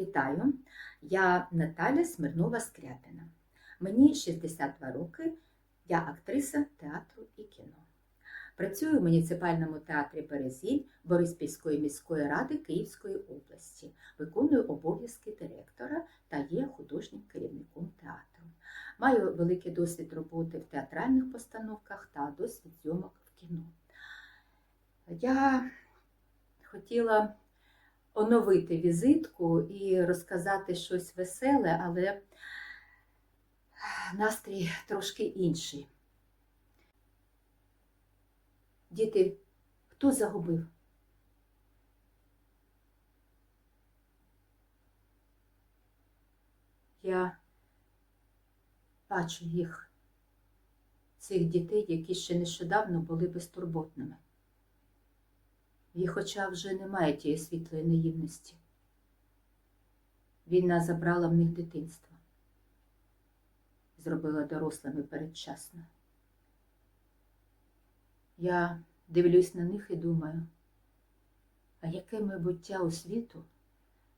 Вітаю! Я Наталя Смирнова Скряпіна. Мені 62 роки, я актриса театру і кіно. Працюю в муніципальному театрі Березіль Бориспільської міської ради Київської області, виконую обов'язки директора та є художнім керівником театру. Маю великий досвід роботи в театральних постановках та досвід зйомок в кіно. Я хотіла оновити візитку і розказати щось веселе, але настрій трошки інший. Діти, хто загубив? Я бачу їх, цих дітей, які ще нещодавно були безтурботними. Їх очах вже немає тієї світлої наївності. Війна забрала в них дитинство, зробила дорослими передчасно. Я дивлюсь на них і думаю, а яке майбуття у світу,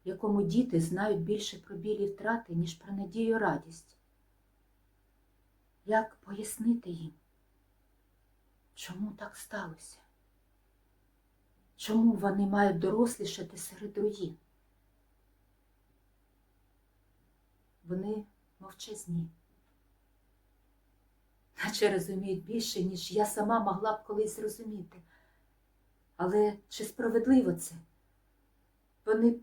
в якому діти знають більше про білі втрати, ніж про надію радість? Як пояснити їм, чому так сталося? Чому вони мають дорослішати серед руїн? Вони мовчазні, наче розуміють більше, ніж я сама могла б колись зрозуміти. Але чи справедливо це? Вони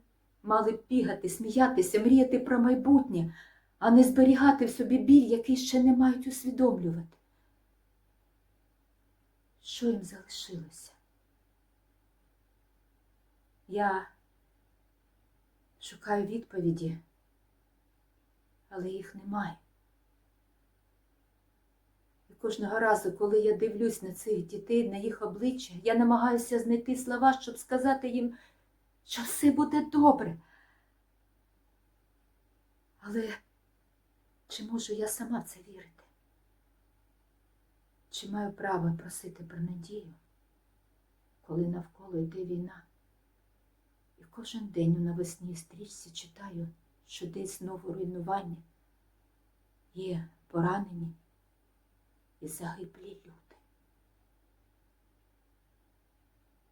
мали б бігати, сміятися, мріяти про майбутнє, а не зберігати в собі біль, який ще не мають усвідомлювати. Що їм залишилося? Я шукаю відповіді, але їх немає. І кожного разу, коли я дивлюсь на цих дітей, на їх обличчя, я намагаюся знайти слова, щоб сказати їм, що все буде добре. Але чи можу я сама в це вірити? Чи маю право просити про надію, коли навколо йде війна? Кожен день у навесній стрічці читаю, що десь знову руйнування є поранені і загиблі люди.